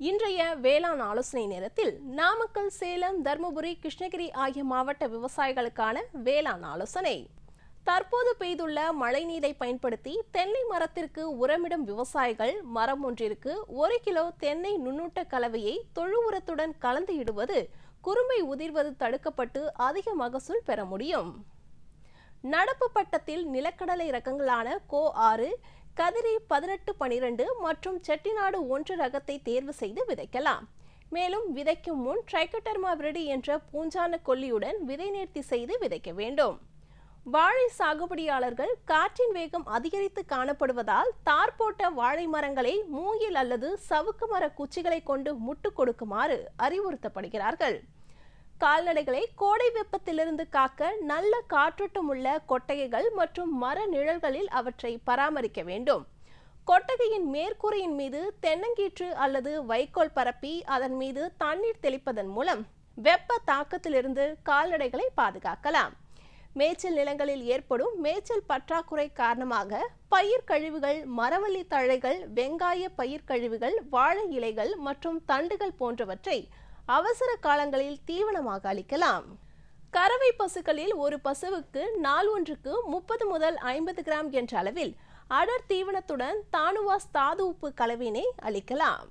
இன்றைய வேளாண் ஆலோசனை நேரத்தில் நாமக்கல் சேலம் தருமபுரி கிருஷ்ணகிரி ஆகிய மாவட்ட விவசாயிகளுக்கான வேளாண் ஆலோசனை. தற்போது பெய்துள்ள மழைநீரை பயன்படுத்தி தென்னை மரத்திற்கு உரமிடும் விவசாயிகள் மரம் ஒன்றிற்கு ஒரு கிலோ தென்னை நுண்ணூட்ட கலவையை தொழு உரத்துடன் கலந்து இடுவது குறுமை உதிர்வது தடுக்கப்பட்டு அதிக மகசூல் பெற முடியும். நடப்பு பட்டத்தில் நிலக்கடலை ரகங்களான கோ ஆறு கதிரி பதினெட்டு பனிரெண்டு மற்றும் செட்டிநாடு ஒன்று ரகத்தை தேர்வு செய்து விதைக்கலாம். மேலும் விதைக்கும் முன் ட்ரைகட்டர்மா விரடி என்ற பூஞ்சான கொல்லியுடன் விதை நேர்த்தி செய்து விதைக்க வேண்டும். வாழை சாகுபடியாளர்கள் காற்றின் வேகம் அதிகரித்து காணப்படுவதால் தார் போட்ட வாழை மரங்களை மூங்கில் அல்லது சவுக்கு மர குச்சிகளை கொண்டு முட்டு கொடுக்குமாறு அறிவுறுத்தப்படுகிறார்கள். கால்நடைகளை கோடை வெப்பத்திலிருந்து காக்க நல்ல காற்றோட்டம் உள்ள கொட்டகைகள் மற்றும் மர நிழல்களில் அவற்றை பராமரிக்க வேண்டும். கொட்டகையின் மேற்கூரையின் மீது தென்னங்கீற்று அல்லது வைக்கோல் பரப்பி அதன் மீது தண்ணீர் தெளிப்பதன் மூலம் வெப்ப தாக்கத்திலிருந்து கால்நடைகளை பாதுகாக்கலாம். மேய்ச்சல் நிலங்களில் ஏற்படும் மேய்ச்சல் பற்றாக்குறை காரணமாக பயிர் கழிவுகள் மரவள்ளி தழைகள் வெங்காய பயிர் கழிவுகள் வாழை இலைகள் மற்றும் தண்டுகள் போன்றவற்றை அவசர காலங்களில் தீவனமாக அளிக்கலாம். கறவை பசுக்களில் ஒரு பசுவுக்கு நாள் ஒன்றுக்கு முப்பது முதல் ஐம்பது கிராம் என்ற அளவில் அடர் தீவனத்துடன் தானுவாஸ் தாது உப்பு கலவினை அளிக்கலாம்.